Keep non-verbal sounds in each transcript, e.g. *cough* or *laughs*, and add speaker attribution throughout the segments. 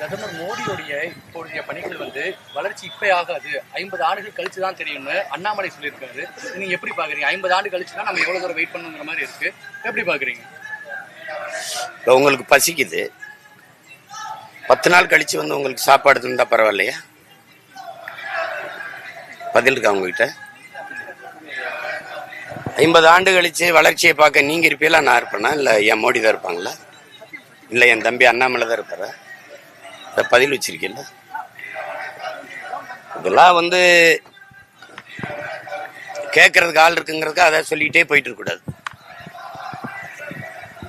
Speaker 1: பிரதமர் மோடியுடைய இப்போதைய பணிகள் வந்து வளர்ச்சி இப்பே ஆகாது. ஐம்பது ஆண்டுகள் கழிச்சு தான் தெரியும்னு அண்ணாமலை சொல்லியிருக்காரு. நீங்க எப்படி பாக்குறீங்க? ஐம்பது ஆண்டு கழிச்சு தான் நம்ம எவ்வளவு தூரம் வெயிட் பண்ணுங்கிற மாதிரி இருக்கு. எப்படி பாக்குறீங்க?
Speaker 2: உங்களுக்கு பசிக்குது. பத்து நாள் கழிச்சு வந்து உங்களுக்கு சாப்பாடு தந்தா பரவாயில்லையா? பதில் இருக்கா உங்ககிட்ட? ஐம்பது ஆண்டு கழிச்சு வளர்ச்சியை பார்க்க நீங்க இருப்பீங்களா? நான் இருப்பேனா? இல்லை என் மோடி தான் இருப்பாங்களா? இல்லை என் தம்பி அண்ணாமலை தான் இருப்பாரா? பதில் வச்சிருக்கீல்ல இதெல்லாம் வந்து கேட்கறதுக்கு ஆள் இருக்குங்கிறதுக்கு அதை சொல்லிக்கிட்டே போயிட்டு இருக்கக்கூடாது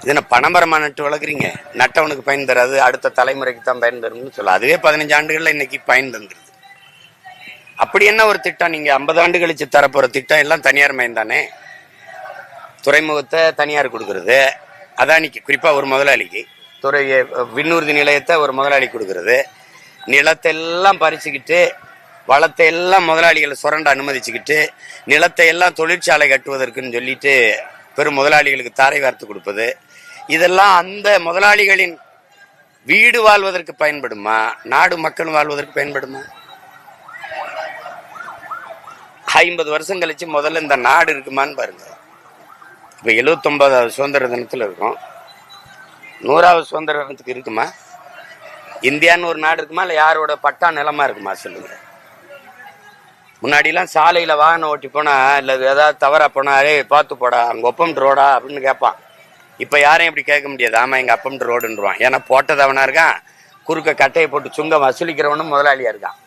Speaker 2: இது என்ன பணமரமா நட்டு வளர்க்குறீங்க? நட்டவனுக்கு பயன் தராது அடுத்த தலைமுறைக்கு தான் பயன் தரும்னு சொல்ல. அதுவே பதினஞ்சு ஆண்டுகளில் இன்னைக்கு பயன் தந்துருது. அப்படி என்ன ஒரு திட்டம்? நீங்கள் ஐம்பது ஆண்டு கழிச்சு தரப்போகிற திட்டம் எல்லாம் தனியார் மயம் தானே? துறைமுகத்தை தனியார் கொடுக்கறது. அதானிக்கு குறிப்பாக ஒரு முதலாளிக்கு. துறை விண்ணூர்தி நிலையத்தை ஒரு முதலாளி கொடுக்கறது. நிலத்தை எல்லாம் பறிச்சுக்கிட்டு வளத்தை எல்லாம் முதலாளிகளை சுரண்ட அனுமதிச்சுக்கிட்டு நிலத்தை எல்லாம் தொழிற்சாலை கட்டுவதற்குன்னு சொல்லிட்டு பெரும் முதலாளிகளுக்கு தாரை வார்த்து கொடுப்பது. இதெல்லாம் அந்த முதலாளிகளின் வீடு வாழ்வதற்கு பயன்படுமா? நாடு மக்கள் வாழ்வதற்கு பயன்படுமா? ஐம்பது வருஷம் கழிச்சு முதல்ல இந்த நாடு இருக்குமான்னு பாருங்க. இப்போ எழுவத்தொன்பதாவது சுதந்திர தினத்தில் இருக்கும். நூறாவது சுதந்திரத்துக்கு இருக்குமா? இந்தியான்னு ஒரு நாடு இருக்குமா? இல்லை யாரோட பட்டா நிலமா இருக்குமா? சொல்லுங்க. முன்னாடிலாம் சாலையில் வாகனம் ஓட்டி போனா இல்லை ஏதாவது தவறா போனா அரே பார்த்து போடா அங்கே ஒப்பம் ரோடா? அப்படின்னு கேட்பான். இப்போ யாரையும் இப்படி கேட்க முடியாது. ஆமாம் எங்கள் அப்பம் ரோடுன்றான் ஏன்னா போட்டது அவனா இருக்கான். குறுக்க கட்டையை போட்டு சுங்கம் வசூலிக்கிறவனும் முதலாளியாக இருக்கான்.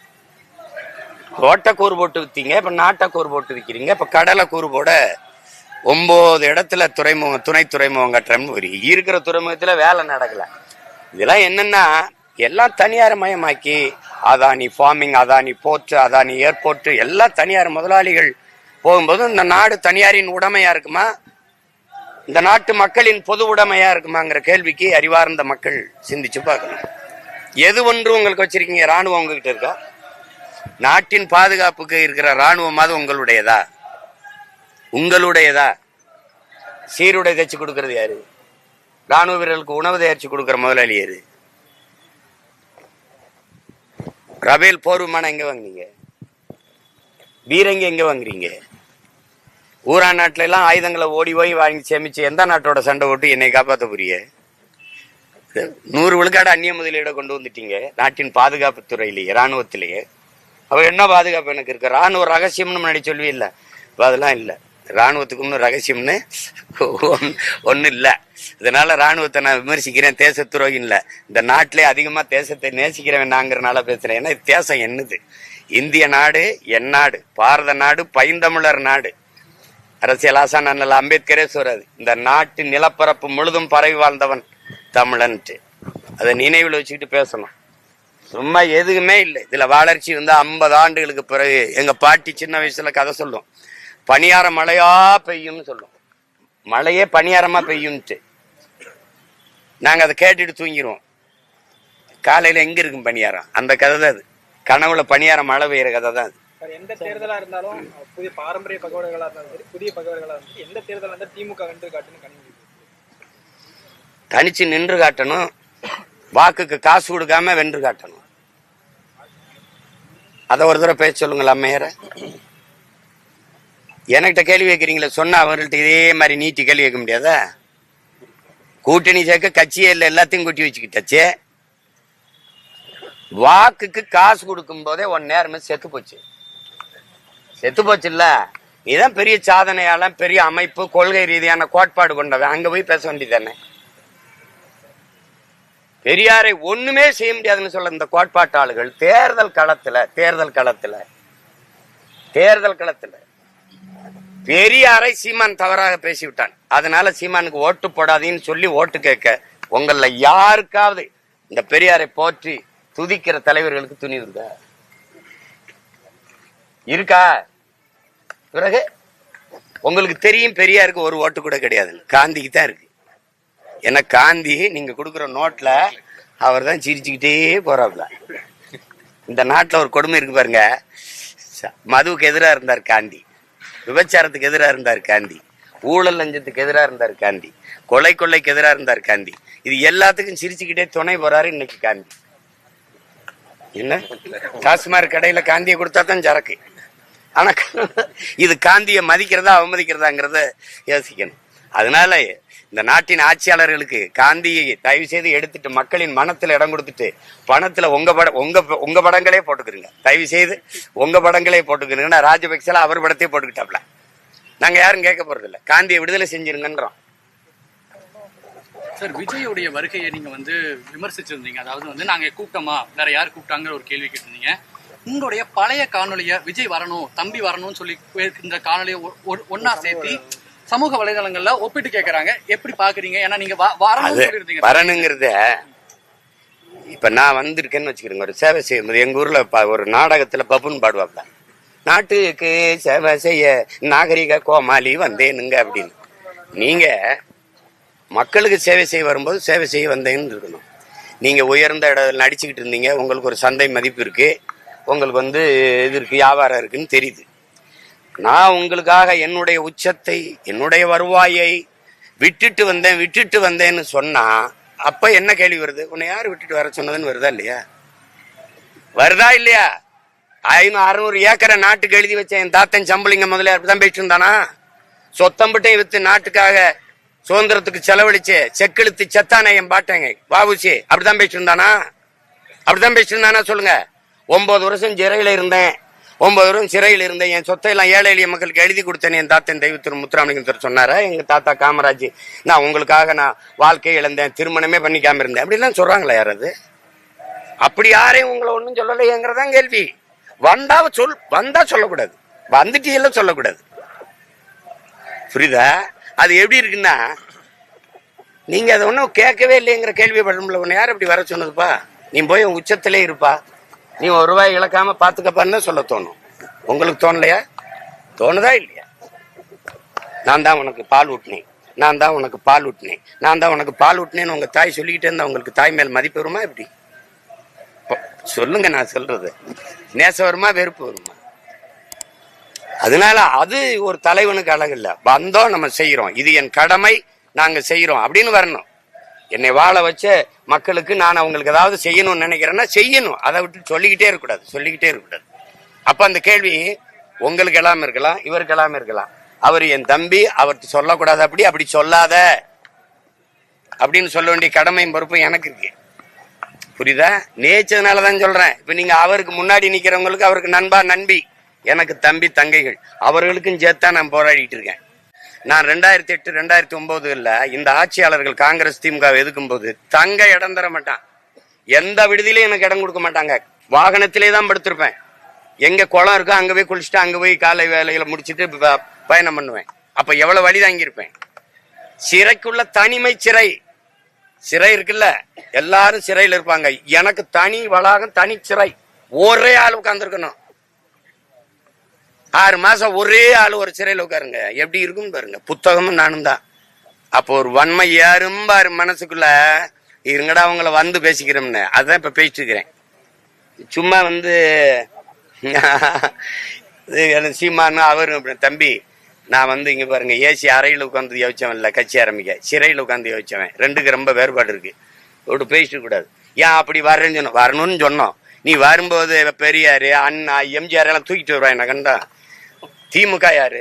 Speaker 2: ரோட்டை கூறு போட்டு விற்றீங்க இப்போ நாட்டை கூறு போட்டு விற்கிறீங்க இப்போ கடலை கூறு போட ஒன்பது இடத்துல துறைமுகம் துணை துறைமுகம் கட்டுறோம்னு ஒரு இருக்கிற துறைமுகத்தில் வேலை நடக்கலை. இதெல்லாம் என்னன்னா எல்லாம் தனியார் மயமாக்கி Adani farming Adani port Adani airport எல்லாம் தனியார் முதலாளிகள் போகும்போது இந்த நாடு தனியாரின் உடைமையா இருக்குமா? இந்த நாட்டு மக்களின் பொது உடைமையா இருக்குமாங்கிற கேள்விக்கு அறிவார்ந்த மக்கள் சிந்திச்சு பார்க்கணும். எது ஒன்று உங்களுக்கு வச்சிருக்கீங்க? ராணுவம் உங்ககிட்ட இருக்கா? நாட்டின் பாதுகாப்புக்கு இருக்கிற ராணுவமாவது உங்களுடையதா? உங்களுடையதா? சீருடை தைச்சு கொடுக்கறது யாரு? ராணுவ வீரர்களுக்கு உணவு தயாரிச்சு கொடுக்கற முதலாளி யாரு? ரபேல் போர் விமானம் எங்க வாங்குனீங்க? பீரங்கி எங்க வாங்குறீங்க? ஊரா நாட்டில எல்லாம் ஆயுதங்களை ஓடி போய் வாங்கி சேமிச்சு எந்த நாட்டோட சண்டை ஓட்டு என்னை காப்பாத்த புரிய நூறு விழுக்காடு அந்நிய முதலீட கொண்டு வந்துட்டீங்க. நாட்டின் பாதுகாப்பு துறையிலேயே ராணுவத்திலேயே அவ என்ன பாதுகாப்பு எனக்கு இருக்கு? ராணுவ ரகசியம்னு முன்னாடி சொல்லவே இல்லை அதெல்லாம் இல்லை. இராணுவத்துக்கு ஒன்றும் ரகசியம்னு ஒன்றும் இல்லை இதனால ராணுவத்தை நான் விமர்சிக்கிறேன். தேச துரோகி இல்லை இந்த நாட்டிலே அதிகமாக தேசத்தை நேசிக்கிறவன் நாங்கிறனால பேசுகிறேன் ஏன்னா தேசம் என்னது? இந்திய நாடு என் நாடு பாரத நாடு பைந்தமிழர் நாடு. அரசியல் ஆசான் அண்ணல் அம்பேத்கரே சொல்றாரு இந்த நாட்டு நிலப்பரப்பு முழுதும் பரவி வாழ்ந்தவன் தமிழன்ட்டு. அதை நினைவில் வச்சுக்கிட்டு பேசணும். சும்மா எதுவுமே இல்லை. இதில் வளர்ச்சி வந்து ஐம்பது ஆண்டுகளுக்கு பிறகு எங்க பாட்டி சின்ன வயசுல கதை சொல்லும். பனியார மழையா பெய்யும்னு சொல்லும். மழையே பனியாரமா பெய்யும்ட்டு நாங்க அதை கேட்டுட்டு தூங்கிடுவோம் காலையில எங்க இருக்கும் பனியாரம்? அந்த கதை தான் அது. கனவுல பனியாரம் மழை பெய்யற கதை தான் அது
Speaker 3: எந்த தேர்தலா இருந்தாலும் புதிய பாரம்பரிய பகவல்களா இருந்தாலும் சரி புதிய இருந்தாலும் சரி, எந்த தேர்தலா இருந்தாலும் திமுக வென்று காட்டுன்னு கணிவு
Speaker 2: தனிச்சு நின்று காட்டணும். வாக்குக்கு காசு கொடுக்காம வென்று காட்டணும். அதை ஒரு தடவை பேச சொல்லுங்களா அம்மையார. எனக்கிட்ட கேள்வி கேட்குறீங்களே சொன்னா அவர்கள்ட்ட இதே மாதிரி நீட்டி கேள்வி கேட்க முடியாதா? கூட்டணி சேர்க்க கட்சியே இல்லை எல்லாத்தையும் கூட்டி வச்சுக்கிட்டாச்சே. வாக்குக்கு காசு கொடுக்கும் போதே ஒன் நேரமே செத்து போச்சு. செத்து போச்சு இல்ல? இதுதான் பெரிய சாதனையாளன் பெரிய அமைப்பு கொள்கை ரீதியான கோட்பாடு கொண்டவன். அங்க போய் பேச வேண்டியதானே பெரியாரை ஒண்ணுமே செய்ய முடியாதுன்னு சொல்ல இந்த கோட்பாட்டாளர்கள் தேர்தல் களத்துல தேர்தல் களத்துல தேர்தல் களத்துல பெரியாரை சீமான் தவறாக பேசிவிட்டான். அதனால சீமானுக்கு ஓட்டு போடாதீன்னு சொல்லி ஓட்டு கேட்க உங்கள யாருக்காவது இந்த பெரியாரை போற்றி துதிக்கிற தலைவர்களுக்கு துணி இருக்கா இருக்கா? பிறகு? உங்களுக்கு தெரியும் பெரியாருக்கு ஒரு ஓட்டு கூட கிடையாது காந்திக்கு தான் இருக்கு. ஏன்னா காந்தி நீங்க கொடுக்குற நோட்ல அவர் தான் சிரிச்சுக்கிட்டே போறாப்ல இந்த நாட்டில் ஒரு கொடுமை இருக்கு பாருங்க. ச- மதுவுக்கு எதிராக இருந்தார் காந்தி. விபச்சாரத்துக்கு எதிராக இருந்தார் காந்தி. ஊழல் லஞ்சத்துக்கு எதிராக இருந்தார் காந்தி. கொலை கொள்ளைக்கு எதிராக இருந்தார் காந்தி. இது எல்லாத்துக்கும் சிரிச்சுக்கிட்டே துணை போறாரு இன்னைக்கு காந்தி. என்ன? டாஸ்மாக் கடையில காந்தியை கொடுத்தா தான் சரக்கு. ஆனா இது காந்தியை மதிக்கிறதா அவமதிக்கிறதாங்கிறத யோசிக்கணும். அதனால இந்த நாட்டின் ஆட்சியாளர்களுக்கு காந்தியை தயவு செய்து எடுத்துட்டு மக்களின் மனத்துல இடம் கொடுத்துட்டு பணத்துல உங்க படம் உங்க உங்க படங்களே போட்டுக்கிறீங்க. தயவு செய்து உங்க படங்களே போட்டுக்கிறீங்கன்னா ராஜபக்சல அவர் படத்தையே போட்டுக்கிட்டாப்ல. நாங்க யாரும் கேட்க போறது இல்ல காந்தியை விடுதலை செஞ்சிருங்கன்றோம்
Speaker 1: சார் விஜயோடைய வருகையை நீங்க வந்து விமர்சிச்சிருந்தீங்க. அதாவது வந்து நாங்க கூப்பிட்டோமா? வேற யார் கூப்பிட்டாங்கிற ஒரு கேள்வி கேட்டிருந்தீங்க. உங்களுடைய பழைய காணொலிய விஜய் வரணும் தம்பி வரணும்னு சொல்லி இந்த காணொலியை ஒ- ஒ- ஒண்ணா சேர்த்து சமூக வலைதளங்கள்ல ஒப்பிட்டு கேக்குறாங்க. எப்படி பாக்குறீங்க? ஏன்னா நீங்க வ- வரணும்னு
Speaker 2: அது
Speaker 1: சொல்லியிருந்தீங்க.
Speaker 2: வரணுங்கிறத இப்ப நான் வந்திருக்கேன்னு வச்சுக்கிறேங்க. ஒரு சேவை செய்யும்போது எங்க ஊர்ல ஒரு நாடகத்துல பப்புன்னு பாடுவாப்ல. நாட்டுக்கு சேவை செய்ய நாகரிக கோமாளி வந்தேனுங்க அப்படின்னு. நீங்க மக்களுக்கு சேவை செய்ய வரும்போது சேவை செய்ய வந்தேன்னு இருக்கணும். நீங்க உயர்ந்த இடத்துல நடிச்சுக்கிட்டு இருந்தீங்க. உங்களுக்கு ஒரு சந்தை மதிப்பு இருக்கு. உங்களுக்கு வந்து இது இருக்கு வியாபாரம் இருக்குன்னு தெரியுது. நான் உங்களுக்காக என்னுடைய உச்சத்தை என்னுடைய வருவாயை விட்டுட்டு வந்தேன் விட்டுட்டு வந்தேன்னு சொன்னா அப்ப என்ன கேள்வி வருது? உன்னை யார் விட்டுட்டு வர சொன்னதுன்னு வருதா இல்லையா? வருதா இல்லையா? ஐநூறு அறுநூறு ஏக்கரை நாட்டுக்கு எழுதி வச்ச என் தாத்தன் சம்பளிங்க முதல்ல அப்படிதான் போயிட்டு இருந்தானா? சொத்தம்பட்டையும் வித்து நாட்டுக்காக சுதந்திரத்துக்கு செலவழிச்சு செக்கெழுத்து செத்தானே என் பாட்டேங்க. வாவுசி அப்படிதான் போயிட்டு இருந்தானா? அப்படிதான் பேசிட்டு இருந்தானா சொல்லுங்க. ஒன்பது வருஷம் சிறையில இருந்தேன். ஒன்பது வருஷம் சிறையில் இருந்தேன் என் சொத்தை எல்லாம் ஏழை எளிய மக்களுக்கு எழுதி கொடுத்தேன். என் தாத்தன் தெய்வ திரு முத்துராமலிங்கத்தர் சொன்னாரா? எங்க தாத்தா காமராஜ் நான் உங்களுக்காக நான் வாழ்க்கையை இழந்தேன். திருமணமே பண்ணிக்காம இருந்தேன். அப்படிலாம் சொல்றாங்களா யாராவது அப்படி யாரையும் உங்களை ஒன்றும் சொல்லலையேங்கிறதான் கேள்வி. வந்தா சொல் வந்தா சொல்லக்கூடாது. வந்துட்டீங்கள சொல்லக்கூடாது. புரியுதா? அது எப்படி இருக்குன்னா நீங்க அதை ஒன்றும் கேட்கவே இல்லைங்கிற கேள்வி முடியல உன்னை யார் இப்படி வர சொன்னதுப்பா? நீ போய் உன் உச்சத்திலே இருப்பா. நீ ஒரு ரூபாய் இழக்காம பாத்துக்கப்பான்னு சொல்ல தோணும். உங்களுக்கு தோணலையா? தோணுதா இல்லையா? நான் தான் உனக்கு பால் ஊட்டினேன். நான் தான் உனக்கு பால் ஊட்டினேன். நான் தான் உனக்கு பால் ஊட்டினேன்னு உங்க தாய் சொல்லிக்கிட்டே இருந்தா உங்களுக்கு தாய் மேல் மதிப்பு வருமா எப்படி? சொல்லுங்க நான் சொல்றது. நேசம் வருமா வெறுப்பு வருமா? அதனால அது ஒரு தலைவனுக்கு அழகு இல்ல. வந்தோம் நம்ம செய்யறோம் இது என் கடமை நாங்க செய்யறோம் அப்படின்னு வரணும். என்னை வாழ வச்ச மக்களுக்கு நான் அவங்களுக்கு ஏதாவது செய்யணும்னு நினைக்கிறேன்னா செய்யணும். அதை விட்டு சொல்லிக்கிட்டே இருக்கக்கூடாது சொல்லிக்கிட்டே இருக்கக்கூடாது. அப்ப அந்த கேள்வி உங்களுக்கு எல்லாம் இருக்கலாம் இவருக்கு எல்லாம் இருக்கலாம். அவர் என் தம்பி அவர்கிட்ட சொல்லக்கூடாது அப்படி அப்படி சொல்லாத. அப்படின்னு சொல்ல வேண்டிய கடமையும் பொறுப்பும் எனக்கு இருக்கு. புரியுதா? நேச்சதுனால தான் சொல்றேன். இப்ப நீங்க அவருக்கு முன்னாடி நிக்கிறவங்களுக்கு அவருக்கு நண்பா நண்பி. எனக்கு தம்பி தங்கைகள். அவர்களுக்கும் சேர்த்தா நான் போராடிட்டு இருக்கேன். நான் ரெண்டாயிரத்தி எட்டு ரெண்டாயிரத்தி ஒன்பதுல இந்த ஆட்சியாளர்கள் காங்கிரஸ் திமுக எதுக்கும் போது தங்க இடம் தர மாட்டான். எந்த விடுதியிலையும் எனக்கு இடம் கொடுக்க மாட்டாங்க. வாகனத்திலே தான் படுத்திருப்பேன். எங்க குளம் இருக்கோ அங்க போய் குளிச்சுட்டு அங்க போய் காலை வேலையில முடிச்சுட்டு ப- பயணம் பண்ணுவேன். அப்ப எவ்வளவு வழி தாங்கியிருப்பேன் சிறைக்குள்ள தனிமை சிறை. சிறை இருக்குல்ல எல்லாரும் சிறையில் இருப்பாங்க. எனக்கு தனி வளாகம் தனி சிறை. ஒரே ஆள் உட்காந்துருக்கணும் ஆறு மாசம் ஒரே ஆள் ஒரு சிறையில் உட்காருங்க. எப்படி இருக்கும் பாருங்க. புத்தகமும் நானும் தான். அப்போ ஒரு வன்மை ஏறும் பாரு மனசுக்குள்ள இருங்கடா அவங்கள வந்து பேசிக்கிறோம்னு. அதான் இப்ப பேசிட்டு இருக்கிறேன் சும்மா வந்து இது சீமானு அவரும் தம்பி நான் வந்து இங்கே பாருங்க ஏசி அறையில் உட்காந்து யோசிச்சவன் இல்லை கட்சி ஆரம்பிக்க. சிறையில் உட்காந்து யோசிச்சவன். ரெண்டுக்கு ரொம்ப வேறுபாடு இருக்கு. விட்டு பேசிட்டு கூடாது. ஏன் அப்படி வரேன்னு சொன்னோம். வரணும்னு சொன்னோம். நீ வரும்போது பெரியார் அண்ணா எம்ஜிஆர் எல்லாம் தூக்கிட்டு வருவான் என்ன கண்டா? திமுக யாரு?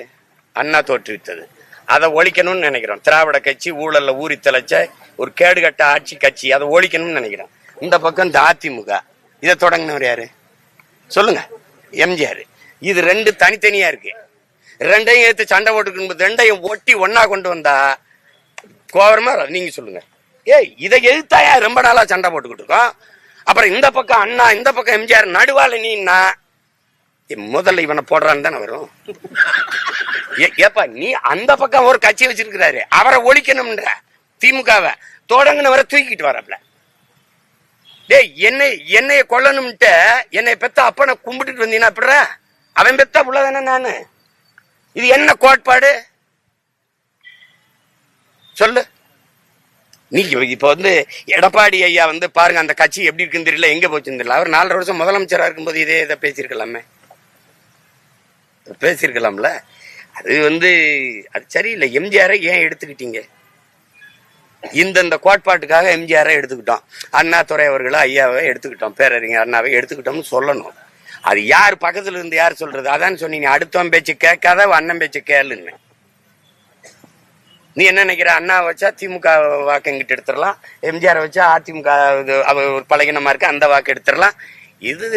Speaker 2: அண்ணா தோற்றுவித்தது அதை ஒழிக்கணும்னு நினைக்கிறோம். திராவிட கட்சி ஊழல்ல ஊறி தலைச்ச ஒரு கேடுகட்ட ஆட்சி கட்சி அதை ஒழிக்கணும்னு நினைக்கிறோம். இந்த பக்கம் இந்த அதிமுக. இதை தொடங்கினவர் யாரு? சொல்லுங்க. எம்ஜிஆர். இது ரெண்டு தனித்தனியா இருக்கு. ரெண்டையும் ஏத்து சண்டை போட்டுக்கணும் ரெண்டையும் ஒட்டி ஒன்னா கொண்டு வந்தா கோவரமா நீங்க சொல்லுங்க. ஏய் இதை எதிர்த்தாயா ரொம்ப நாளா சண்டை போட்டுக்கிட்டு இருக்கோம். அப்புறம் இந்த பக்கம் அண்ணா இந்த பக்கம் எம்ஜிஆர் நடுவால நீன்னா முதல்ல இவனை போடுறான்னு தானே வரும். ஏ- ஏப்பா நீ அந்த பக்கம் ஒரு கட்சி வச்சிருக்கிறாரு. அவரை ஒழிக்கணும்ன்ற திமுகவை. தொடங்கினவரை தூக்கிட்டு வரப்பல டேய் என்னை என்னைய கொல்லணும்ட்டு என்னை பெத்த அப்பனை கும்பிட்டுட்டு வந்தீங்கன்னா அப்படிற அவன் பெத்த உள்ளதானே நானு? இது என்ன கோட்பாடு? சொல்லு. நீ இப்ப வந்து எடப்பாடி ஐயா வந்து பாருங்க அந்த கட்சி எப்படி இருக்குன்னு தெரியல எங்க போச்சுன்னு தெரியல. அவர் நாலரை வருஷம் முதலமைச்சரா இருக்கும்போது இதே இதை பேசியிருக்கலாமே. பேசியிருக்கலாம்ல? அது வந்து அது சரியில்லை. எம்ஜிஆரை ஏன் எடுத்துக்கிட்டீங்க? இந்தந்த கோட்பாட்டுக்காக எம்ஜிஆரை எடுத்துக்கிட்டோம். அண்ணாதுரை அவர்களை ஐயாவை எடுத்துக்கிட்டோம். பேரறிஞர் அண்ணாவை எடுத்துக்கிட்டோம்னு சொல்லணும். அது யார் பக்கத்துல இருந்து யார் சொல்றது? அதான் சொன்னீங்க அடுத்தவன் பேச்சு கேட்காத அண்ணன் பேச்சு கேளுன்னு. நீ என்ன நினைக்கிற? அண்ணா வச்சா திமுக வாக்கு எங்கிட்ட எடுத்துடலாம். எம்ஜிஆர் வச்சா அதிமுக இது அவ ஒரு பழகினமா இருக்கு அந்த வாக்கு எடுத்துடலாம். இது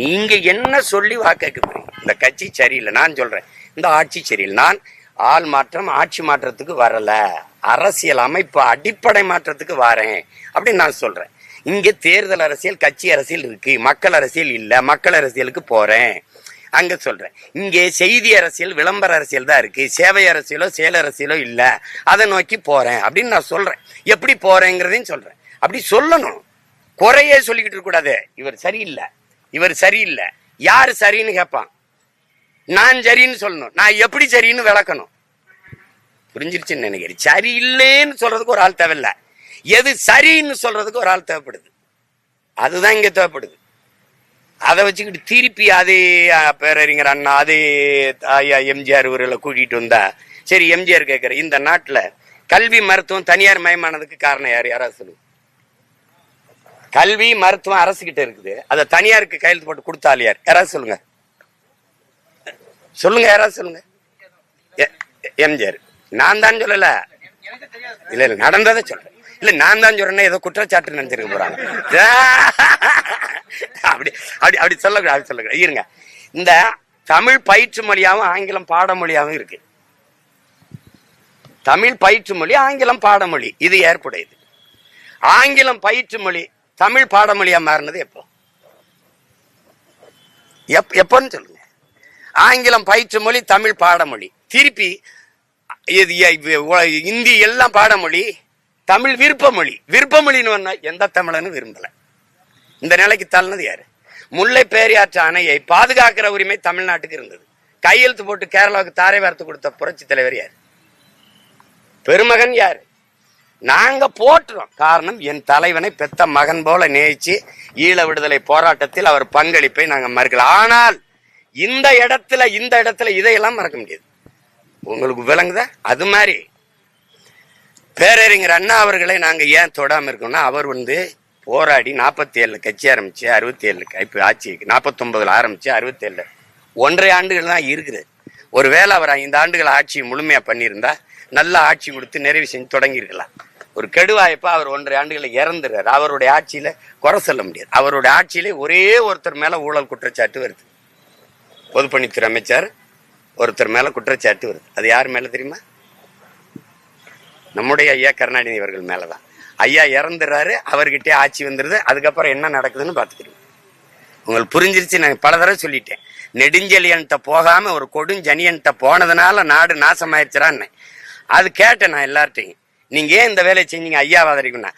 Speaker 2: நீங்க என்ன சொல்லி வாக்கு கேட்க போறீங்க? இந்த கட்சி சரியில்லை. நான் சொல்றேன். இந்த ஆட்சி சரியில்லை. நான் ஆள் மாற்றம் ஆட்சி மாற்றத்துக்கு வரல. அரசியல் அமைப்பு அடிப்படை மாற்றத்துக்கு வரேன் அப்படின்னு நான் சொல்றேன். இங்க தேர்தல் அரசியல் கட்சி அரசியல் இருக்கு. மக்கள் அரசியல் இல்ல. மக்கள் அரசியலுக்கு போறேன். அங்க சொல்றேன். இங்கே செய்தி அரசியல் விளம்பர அரசியல் தான் இருக்கு. சேவை அரசியலோ செயல் அரசியலோ இல்ல. அதை நோக்கி போறேன் அப்படின்னு நான் சொல்றேன். எப்படி போறேங்கிறதையும் சொல்றேன். அப்படி சொல்லணும். குறையே சொல்லிக்கிட்டு இருக்கூடாது இவர் சரியில்லை. இவர் சரியில்லை. யாரு சரின்னு கேட்பான்? நான் சரின்னு சொல்லணும். நான் எப்படி சரின்னு விளக்கணும். புரிஞ்சிருச்சுன்னு நினைக்கிறேன். சரி இல்லைன்னு சொல்றதுக்கு ஒரு ஆள் தேவையில்ல. எது சரின்னு சொல்றதுக்கு ஒரு ஆள் தேவைப்படுது. அதுதான் இங்க தேவைப்படுது. அதை வச்சுக்கிட்டு திருப்பி அதே பேரறிஞர் அண்ணா அதே தாயா எம்ஜிஆர் ஊரில் கூட்டிட்டு வந்தா சரி எம்ஜிஆர் கேட்கிற இந்த நாட்டில் கல்வி மருத்துவம் தனியார் மயமானதுக்கு காரணம் யார்? யாராவது சொல்லு கல்வி மருத்துவம் அரசுக்கிட்ட இருக்குது. அதை தனியாருக்கு கையெழுத்து போட்டு கொடுத்தால் யார்? யாராவது சொல்லுங்கள் சொல்லுங்க யாராவது சொல்லுங்க. எம்ஜிஆர். நான் தான் சொல்லல. இல்ல இல்ல நடந்ததை சொல்றேன். இல்ல நான் தான் சொல்றேன்னா ஏதோ குற்றச்சாட்டு நினைச்சிருக்க போறாங்க. அப்படி அப்படி அப்படி சொல்லக்கூடாது அப்படி சொல்லக்கூடாது. இருங்க. இந்த தமிழ் பயிற்று மொழியாவும் ஆங்கிலம் பாடமொழியாவும் இருக்கு. தமிழ் பயிற்று மொழி ஆங்கிலம் பாடமொழி இது ஏற்புடையது. ஆங்கிலம் பயிற்று மொழி தமிழ் பாடமொழியா மாறினது எப்போ? எப் எப்போன்னு சொல்லுங்க. ஆங்கிலம் பயிற்று மொழி தமிழ் பாடமொழி. திருப்பி இது இந்தி எல்லாம் பாடமொழி தமிழ் விருப்ப மொழி வந்தா எந்த தமிழனும் விரும்பல. இந்த நிலைக்கு தள்ளினது யாரு? முல்லை பேரியாற்று அணையை பாதுகாக்கிற உரிமை தமிழ்நாட்டுக்கு இருந்தது. கையெழுத்து போட்டு கேரளாவுக்கு தாரை வார்த்து கொடுத்த புரட்சி தலைவர் யார்? பெருமகன் யாரு? நாங்க போற்றுறோம். காரணம் என் தலைவனை பெத்த மகன் போல நேயிச்சு ஈழ விடுதலை போராட்டத்தில் அவர் பங்களிப்பை நாங்கள் மறுக்கல. ஆனால் இந்த இடத்துல இந்த இடத்துல இதையெல்லாம் மறக்க முடியாது. உங்களுக்கு விளங்குதா? அது மாதிரி. பேரறிஞர் அண்ணா அவர்களை நாங்கள் ஏன் தொடாமல் இருக்கோம்னா அவர் வந்து போராடி நாற்பத்தி ஏழில் கட்சி ஆரம்பித்து அறுபத்தி ஏழு இப்போ ஆட்சி நாற்பத்தொம்பதில் ஆரம்பித்து அறுபத்தி ஒன்றரை ஆண்டுகள் தான் இருக்குது. ஒருவேளை அவர் ஐந்து ஆண்டுகள் ஆட்சி முழுமையாக பண்ணியிருந்தா நல்ல ஆட்சி கொடுத்து நிறைவு செஞ்சு தொடங்கியிருக்கலாம். ஒரு கெடுவாய்ப்பா அவர் ஒன்றரை ஆண்டுகளை இறந்துடுறார். அவருடைய ஆட்சியில குறை சொல்ல முடியாது. அவருடைய ஆட்சியிலே ஒரே ஒருத்தர் மேல ஊழல் குற்றச்சாட்டு வருது. பொதுப்பணித்துறை அமைச்சர் ஒருத்தர் மேலே குற்றச்சாட்டு வருது. அது யார் மேலே தெரியுமா? நம்முடைய ஐயா கருணாநிதி அவர்கள் மேலதான். ஐயா இறந்துடுறாரு அவர்கிட்டயே ஆட்சி வந்துடுது அதுக்கப்புறம் என்ன நடக்குதுன்னு பார்த்துக்கிறோம். உங்களுக்கு புரிஞ்சிருச்சு நான் பல தடவை சொல்லிட்டேன். நெடுஞ்செழியன்ட்ட போகாமல் ஒரு கொடுஞ்சனியன்ட்ட போனதுனால நாடு நாசமாயிருச்சுறான்னு. அது கேட்டேன் நான் எல்லார்ட்டையும். நீங்கள் ஏன் இந்த வேலையை செஞ்சீங்க? ஐயா வாதரிக்குன்னா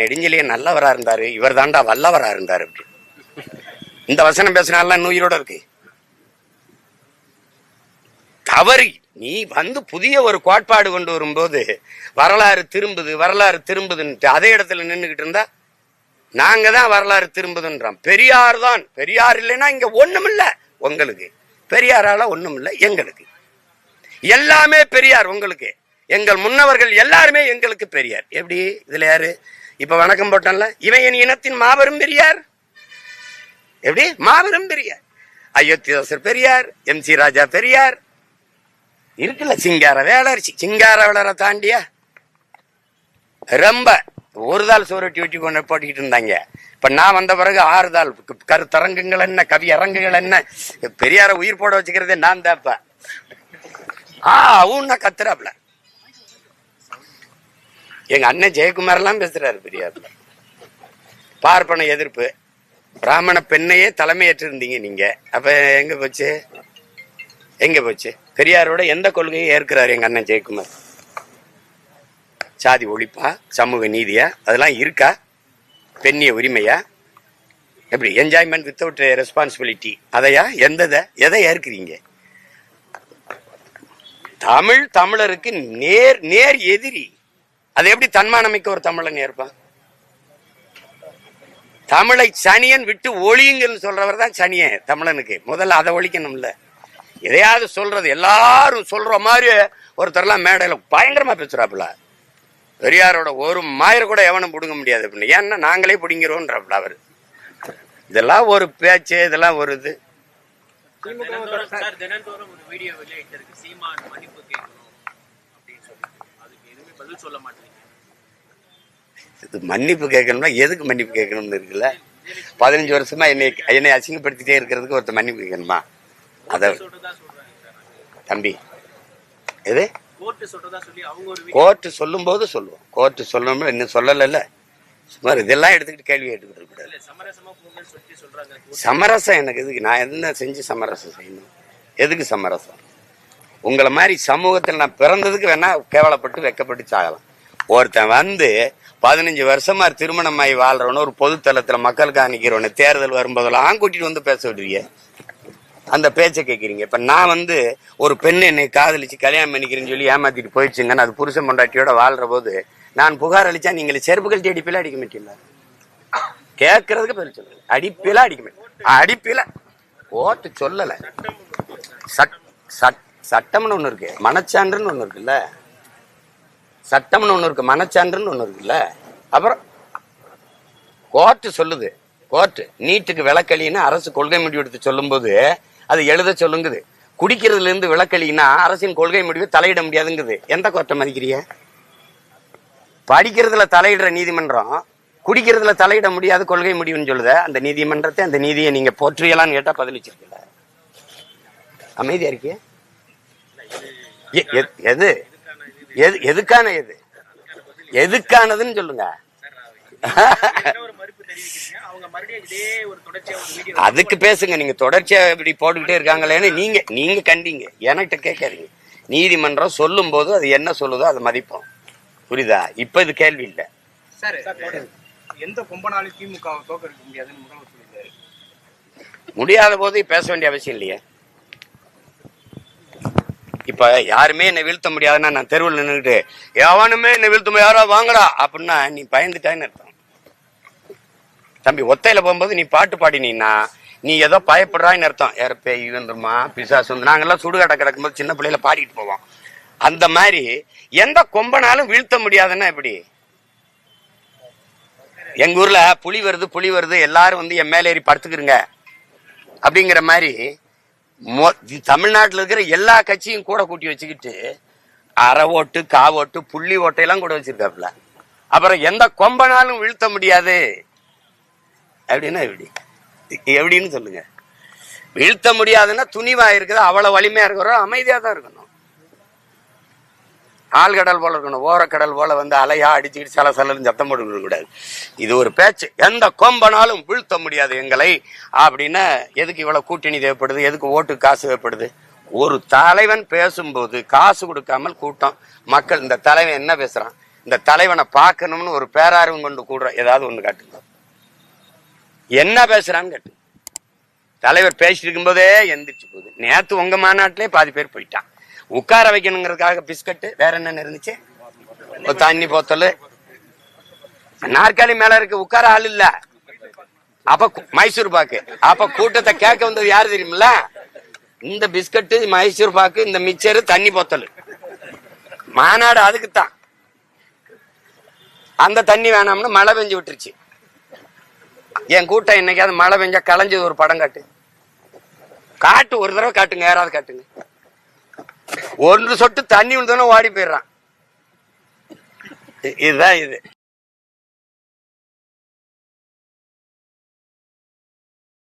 Speaker 2: நெடுஞ்செழியன் நல்லவராக இருந்தாரு இவர் தாண்டா வல்லவரா இருந்தாரு அப்படி இந்த வசனம் பேசினாலாம் இன்னும் உயிரோட இருக்கு. தவறி நீ வந்து புதிய ஒரு கோட்பாடு கொண்டு வரும்போது வரலாறு திரும்புது வரலாறு திரும்புதுன்ட்டு அதே இடத்துல நின்றுகிட்டு இருந்தா நாங்க தான் வரலாறு திரும்புதுன்றோம் பெரியார் தான். பெரியார் இல்லைன்னா இங்க ஒண்ணும் இல்லை உங்களுக்கு. பெரியாரால ஒண்ணும் இல்லை எங்களுக்கு. எல்லாமே பெரியார் உங்களுக்கு. எங்கள் முன்னவர்கள் எல்லாருமே எங்களுக்கு பெரியார். எப்படி? இதுல யாரு? இப்ப வணக்கம் போட்டோம்ல இவன் என் இனத்தின் மாபெரும் பெரியார். எப்படி? மாபெரும் பெரியார். அயோத்திதாசர் பெரியார் எம் சி ராஜா பெரியார் இருக்குல்ல சிங்கார வேலர் சிங்கார வேலரை தாண்டிய? ரொம்ப. ஒரு தாள் சோரட்டி வெட்டி கொண்டு போட்டுக்கிட்டு இருந்தாங்க. இப்ப நான் வந்த பிறகு ஆறு தாள். கருத்தரங்குகள் என்ன கவி அரங்குகள் என்ன? பெரியார உயிர் போட வச்சுக்கிறதே நான் தாப்ப ஆ அவன்னா கத்துறாப்ல எங்க அண்ணன் ஜெயக்குமார் எல்லாம் பேசுறாரு பெரியார்ல. பார்ப்பன எதிர்ப்பு. பிராமண பெண்ணையே தலைமையேற்றிருந்தீங்க நீங்க. அப்ப எங்க போச்சு? எங்க போச்சு? பெரியாரோட எந்த கொள்கையை ஏற்கிறார் எங்க அண்ணன் ஜெயக்குமார்? சாதி ஒழிப்பா? சமூக நீதியா? அதெல்லாம் இருக்கா? பெண்ணிய உரிமையா? எப்படி? என்ஜாய்மெண்ட் வித்தவுட் ரெஸ்பான்சிபிலிட்டி அதையா? எந்ததை? எதை ஏற்கிறீங்க? தமிழ் தமிழருக்கு நேர் நேர் எதிரி. அது எப்படி தன்மானமிக்க ஒரு தமிழன் ஏற்பான் தமிழை சனியன் விட்டு ஒழியுங்கன்னு சொல்றவர் தான் சனியன் தமிழனுக்கு. முதல்ல அதை ஒழிக்கணும்ல. எதையாவது சொல்றது எல்லாரும் சொல்ற மாதிரி ஒருத்தர்லாம் மேடையில பயங்கரமா பேசுறாப்புல. பெரியாரோட ஒரு மாயர் கூட எவனும் பிடுங்க முடியாது அப்படின்னு. ஏன்னா நாங்களே பிடிங்கிறோன்றப்பல அவர். இதெல்லாம் ஒரு பேச்சு இதெல்லாம் ஒரு இது. இது மன்னிப்பு கேட்கணும்னா எதுக்கு மன்னிப்பு கேட்கணும்னு இருக்குல்ல? பதினஞ்சு வருஷமா என்னை என்னை அசிங்கப்படுத்திட்டே இருக்கிறதுக்கு ஒருத்தர் மன்னிப்பு கேட்கணுமா? அத தம்பி எது?
Speaker 4: கோர்ட்டு சொல்றதா சொல்லி அவங்க ஒரு வீடியோ
Speaker 2: கோர்ட்டு சொல்லும்போது சொல்லுவோம். கோர்ட்டு சொல்லணும் இன்னும் சொல்லலைல்ல. சுமார் இதெல்லாம் எடுத்துக்கிட்டு கேள்வி கேட்டுக்கிட்டு இருக்கக்கூடாது
Speaker 4: சமரசமா
Speaker 2: எனக்கு எதுக்கு? நான் என்ன செஞ்சு சமரசம் செய்யணும்? எதுக்கு சமரசம்? உங்களை மாதிரி சமூகத்தில் நான் பிறந்ததுக்கு வேணா கேவலப்பட்டு வெக்கப்பட்டு சாகலாம் ஒருத்தன் வந்து பதினஞ்சு வருஷமா திருமணமாகி வாழ்றவன ஒரு பொதுத்தளத்துல மக்களுக்காக நிக்கிறவன தேர்தல் வரும்போதெல்லாம் கூட்டிட்டு வந்து பேச விடுவீங்க அந்த பேச்சை கேட்குறீங்க இப்ப நான் வந்து ஒரு பெண்ணை என்னை காதலிச்சு கல்யாணம் பண்ணிக்கிறேன்னு சொல்லி ஏமாத்திட்டு போயிடுச்சுங்கன்னு அது புருஷன் பொண்டாட்டியோட வாழ்கிற போது நான் புகார் அளிச்சா நீங்கள் செருப்புகள் அடிப்பில அடிக்க மாட்டீங்களா? கேட்கறதுக்கு பதில் சொல்லுங்க அடிப்பில அடிக்க மாட்டேன் அடிப்பில. ஓட்டு சொல்லலை. சட் சட் சட்டம்னு ஒன்று இருக்கு. மனச்சான்றுன்னு ஒன்று இருக்குல்ல. சட்டம்னு ஒன்று இருக்கு. மனச்சான்றுன்னு ஒன்று இருக்குல்ல. அப்புறம் கோர்ட்டு சொல்லுது. கோர்ட்டு நீட்டுக்கு விளக்கலின்னு அரசு கொள்கை முடிவு எடுத்து சொல்லும்போது அது எழுத சொல்லுங்குது. குடிக்கிறதுல இருந்து விளக்கலின்னா அரசின் கொள்கை முடிவு தலையிட முடியாதுங்குது. எந்த கோர்ட்டை மதிக்கிறிய படிக்கிறதுல தலையிடுற நீதிமன்றம் குடிக்கிறதுல தலையிட முடியாத கொள்கை முடிவுன்னு சொல்லுத. அந்த நீதிமன்றத்தை அந்த நீதியை நீங்க போற்றியலான்னு கேட்டா பதிலளிச்சிருக்கல அமைதியா இருக்கிய எ- எது? எது எதுக்கான எது? எதுக்கானதுன்னு சொல்லுங்க. *laughs* அதுக்கு பேசுங்க. நீங்க தொடர்ச்சியா இப்படி போட்டுக்கிட்டே இருக்காங்களேன்னு நீங்க நீங்க கண்டீங்க. என்கிட்ட கேட்காதீங்க. நீதிமன்றம் சொல்லும் போது அது என்ன சொல்லுதோ அதை மதிப்போம். புரியுதா? இப்ப இது கேள்வி இல்ல.
Speaker 1: சார்
Speaker 3: எந்த கொம்பனாலும் திமுக தோக்கடிக்க முடியாதுன்னு
Speaker 2: முடியாத போது பேச வேண்டிய அவசியம் இல்லையே. இப்ப யாருமே என்னை வீழ்த்த முடியாதுன்னா நான் தெருவில் நின்றுட்டு எவனுமே என்னை வீழ்த்த முடியாது யாரா வாங்கடா அப்படின்னா நீ பயந்துட்டான்னு அர்த்தம். தம்பி ஒத்தையில போகும்போது நீ பாட்டு பாடினீன்னா நீ ஏதோ பயப்படுறான்னு அர்த்தம். யார பேய் வந்துருமா பிசாசு வந்து நாங்கெல்லாம் சுடுகாட்டை கிடக்கும்போது சின்ன பிள்ளையில பாடிட்டு போவோம். அந்த மாதிரி எந்த கொம்பனாலும் வீழ்த்த முடியாதுன்னா எப்படி? எங்க ஊர்ல புலி வருது புலி வருது எல்லாரும் வந்து என் மேல ஏறி படுத்துக்கிறங்க அப்படிங்கிற மாதிரி தமிழ்நாட்டில் இருக்கிற எல்லா கட்சியும் கூட கூட்டி வச்சுக்கிட்டு அரை ஓட்டு கா ஓட்டு புள்ளி ஓட்டையெல்லாம் கூட வச்சிருக்காப்புல. அப்புறம் எந்த கொம்பனாலும் வீழ்த்த முடியாது. அப்படின்னா எப்படி? எப்படின்னு சொல்லுங்க. வீழ்த்த முடியாதுன்னா துணிவா இருக்குது அவ்வளவு வலிமையா இருக்கிறோம் அமைதியா தான் இருக்கணும். ஆழ்கடல் போல இருக்கணும் ஓரக்கடல் போல வந்து அலையா அடிச்சுக்கிட்டு சில சலன்னு சத்தம் போட்டு கூடாது. இது ஒரு பேச்சு. எந்த கொம்பனாலும் வீழ்த்த முடியாது எங்களை. அப்படின்னா எதுக்கு இவ்வளவு கூட்டணி தேவைப்படுது? எதுக்கு ஓட்டு காசு தேவைப்படுது? ஒரு தலைவன் பேசும்போது காசு கொடுக்காமல் கூட்டம். மக்கள் இந்த தலைவன் என்ன பேசுறான்? இந்த தலைவனை பார்க்கணும்னு ஒரு பேரார்வம் கொண்டு கூடுறோம் ஏதாவது ஒண்ணு காட்டுங்க. என்ன பேசுறான்னு கேட்டு. தலைவர் பேசிட்டு இருக்கும்போதே எந்திரிச்சு போகுது. நேத்து உங்க மாநாட்டிலே பாதி பேர் போயிட்டான். உட்கார வைக்கணுங்கிறதுக்காக பிஸ்கட்டு வேற என்னென்ன இருந்துச்சு? ஒரு தண்ணி போத்தல். நாற்காலி மேல இருக்கு உட்கார ஆள் இல்ல. அப்ப மைசூர் பாக்கு. அப்ப கூட்டத்தை கேட்க வந்தது யாரு தெரியுமில்ல? இந்த பிஸ்கட்டு மைசூர் பாக்கு இந்த மிச்சரு தண்ணி போத்தல். மாநாடு அதுக்குத்தான். அந்த தண்ணி வேணாம்னு மழை பெஞ்சு விட்டுருச்சு. என் கூட்டம் இன்னைக்காவது மழை பெஞ்சா களைஞ்சது ஒரு படம் காட்டு. காட்டு ஒரு தடவை காட்டுங்க யாராவது காட்டுங்க. ஒன்று சொட்டு தண்ணி விழுந்தோன்னு ஓடி போயிடுறான். இதுதான் இது.